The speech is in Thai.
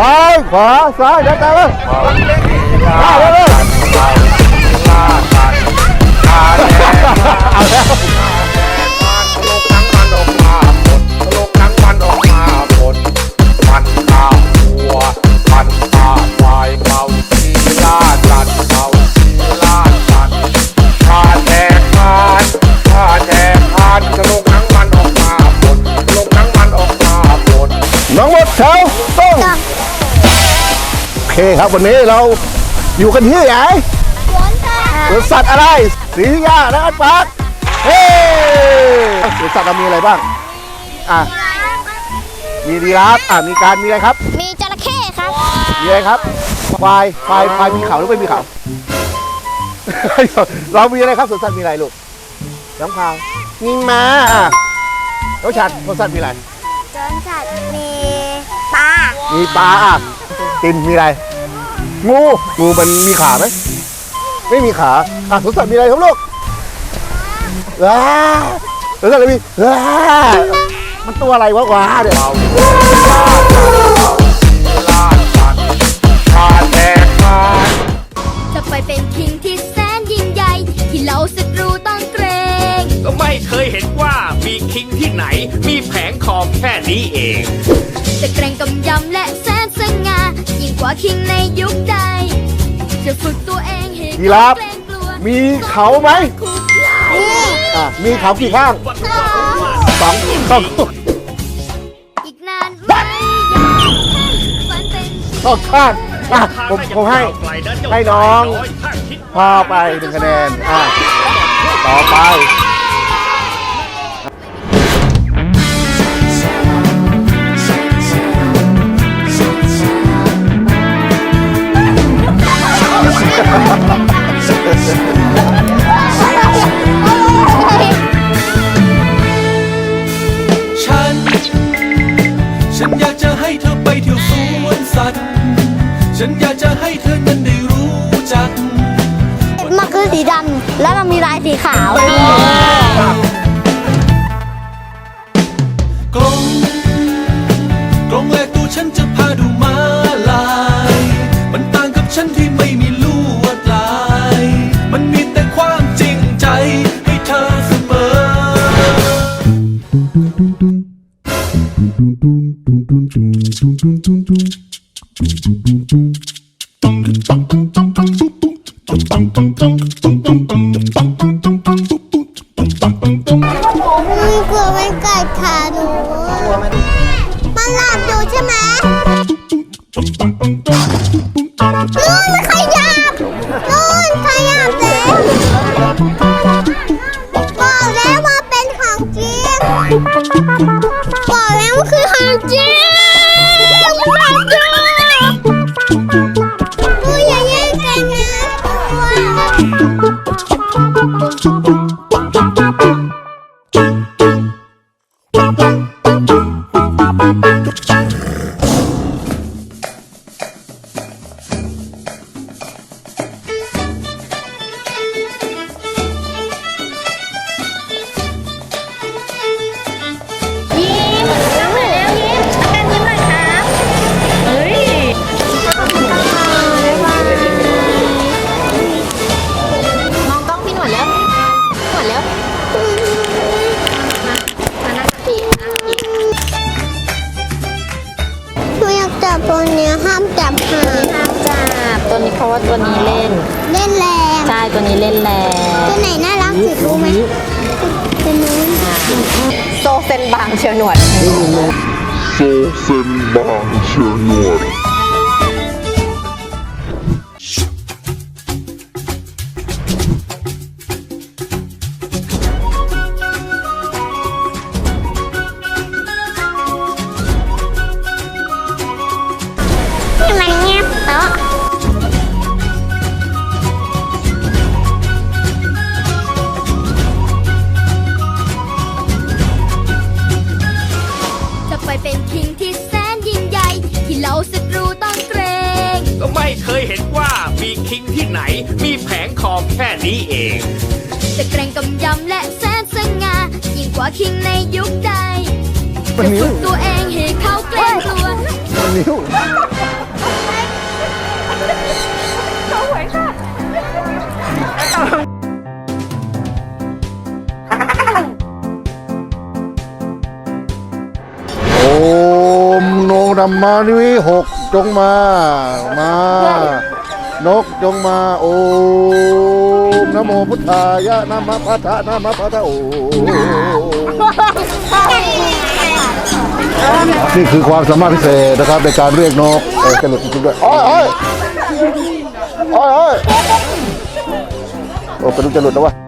ซ้ายขวาซ้ายเดี๋ยวตามมาตามมา เคครับวันนี้เราอยู่กันที่ไหนสวนสัตว์สวนสัตว์อะไรสียาและอันปาร์คเฮ้สวนสัตว์เรามีอะไรบ้าง อะ มีดีราฟอะมีการมีอะไรครับ มีจระเข้ครับมีอะไรครับควายควายควายมีเขาหรือไม่มีเขา เรามีอะไรครับสวนสัตว์มีอะไรลูกน้ำขาวมีม้าอะน้องชัดสวนสัตว์มีอะไร สวนสัตว์มีปลามีปลาอะ ตินมีอะไร งูงูมันมีขาไหมไม่มีขาอะสวนสัตว์มีอะไรครับลูกว้าสวนสัตว์อะไรมีว้ามันตัวอะไรวะว้าเนี่ยเมาชีลาดลัดพาแทกพานจะไปเป็นคิงที่แสนยิ่งใหญ่ที่เราศัตรูต้องเกรง ก็ไม่เคยเห็นว่ามีคิงที่ไหน มีแผงคอมแค่นี้เอง กว่าคิงในยุคใด จะฝึกตัวเองให้ยีราฟ เกรงกลัวมีเขาไหมคู่ใครอะมีเขากี่ข้างสองสองอีกนานไหมยังฝันเป็นสองข้างอะผมผมให้ ให้น้อง พาไปหนึ่งคะแนนอะต่อไป เธอไปเที่ยวสวนสัตว์ ฉันอยากจะให้เธอนั้นได้รู้จัก มันคือสีดำแล้วมันมีลายสีขาวกรงกรงแรกตัวฉันจะพาดู มันกลัวมันกัดขาหนูมันหลับอยู่ใช่ไหม มั ตัวเนี้ยห้ามจับหางห้ามจับตัวนี้เพราะว่าตัวนี้เล่น เล่นแรงใช่ตัวนี้เล่นแรงตัวไหนน่ารักสุดรู้ไหมตัวนู้นโซเซนบางเชียวหนวด โซเซนบางเชือหนวด เป็นคิงที่แสนยิ่งใหญ่ ที่เราศัตรูต้องเกรง ก็ไม่เคยเห็นว่ามีคิงที่ไหน มีแผงคอมแค่นี้เอง จะเกรงกำยำและแสนสง่ายิ่งกว่าคิงในยุคใดมันจะนิ้วฝึกตัวเองให้เขาเกรงกลัวมันนิ้ว นำมานิวิหกจงมา มา นกจงมาโอมนะโมพุทธายะนะมะพัทธะนะมะพัทธะโอนี่คือความสามารถพิเศษนะครับในการเรียกนกเออจะหลุดจริงๆด้วยโอ้ยโอ้ยโอ้ยโอ้ยโอ้เป็นลูกจะหลุดแล้ววะ